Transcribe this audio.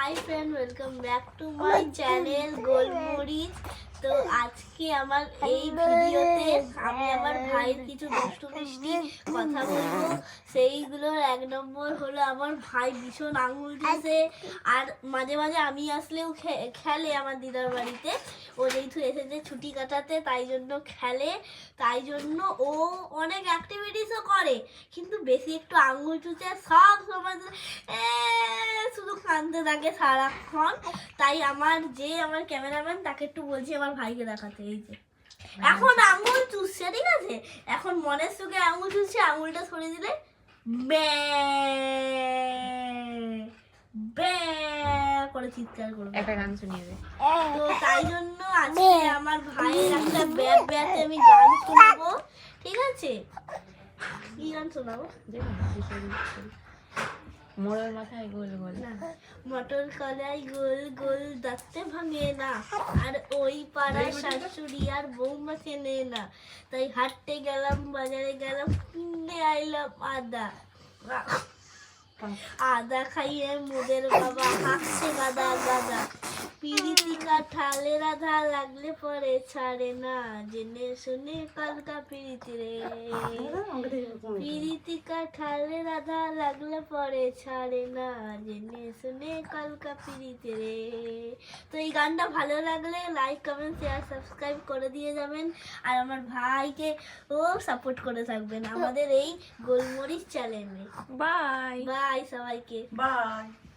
Hi friend welcome back to my channel গোলমরিচ তো আজকে আমার এই ভিডিওতে আমি আমার ভাইয়ের কিছু দুষ্টু মিষ্টি কথা বলব। সেইগুলোর এক নম্বর হলো আমার ভাই ভীষণ আঙুল দিয়েছে। আর মাঝে মাঝে আমি আসলেও খে- খেলে আমার দিদার বাড়িতে। ও যেহেতু এসেছে ছুটি কাটাতে তাই জন্য খেলে। তাই জন্য ও অনেক অ্যাক্টিভিটিসও করে। কিন্তু বেশি একটু আঙুল চুচে সব সময় কাঁদতে থাকে সারাক্ষণ। তাই আমার যে আমার ক্যামেরাম্যান তাকে একটু বলছি আমার ভাইকে দেখাতে এই যে। এখন আঙুল চুষছে ঠিক আছে? এখন মনের সুখে আঙুল চুষছে আঙুলটা সরিয়ে দিলে ব্যা ব্যা করে চিৎকার করবে। একটা গান শুনিয়ে দে। তো তাই জন্য আজকে আমার ভাইয়ের একটা ব্যাট ব্যাটে আমি গান শোনাবো ঠিক আছে? কি গান শোনাবো? দেখুন মোড়ের মাথায় গোল গোল। মটর কলাই গোল গোল দাঁতে ভাঙে না আর ওই পাড়ায় শাশুড়ি আর বৌমা চেনে না। তাই হাঁটতে গেলাম বাজারে গেলাম কিনে আইলাম আদা। আদা খাইয়ে মোদের বাবা হাসছে গাদা গাদা। পিরিতি কাঠালে রাধা লাগলে পরে ছাড়ে না জেনে শুনে কালকা পিরিতি রে। পিরিতি ঠালে রাধা লাগলে পরে ছাড়ে না জেনে শুনে কালকা পিড়িতে রে। তো এই গানটা ভালো লাগলে লাইক কমেন্ট শেয়ার সাবস্ক্রাইব করে দিয়ে যাবেন। আর আমার ভাইকে ও সাপোর্ট করে থাকবেন আমাদের এই গোলমরিচ চ্যানেলে বাই বাই সবাইকে। বাই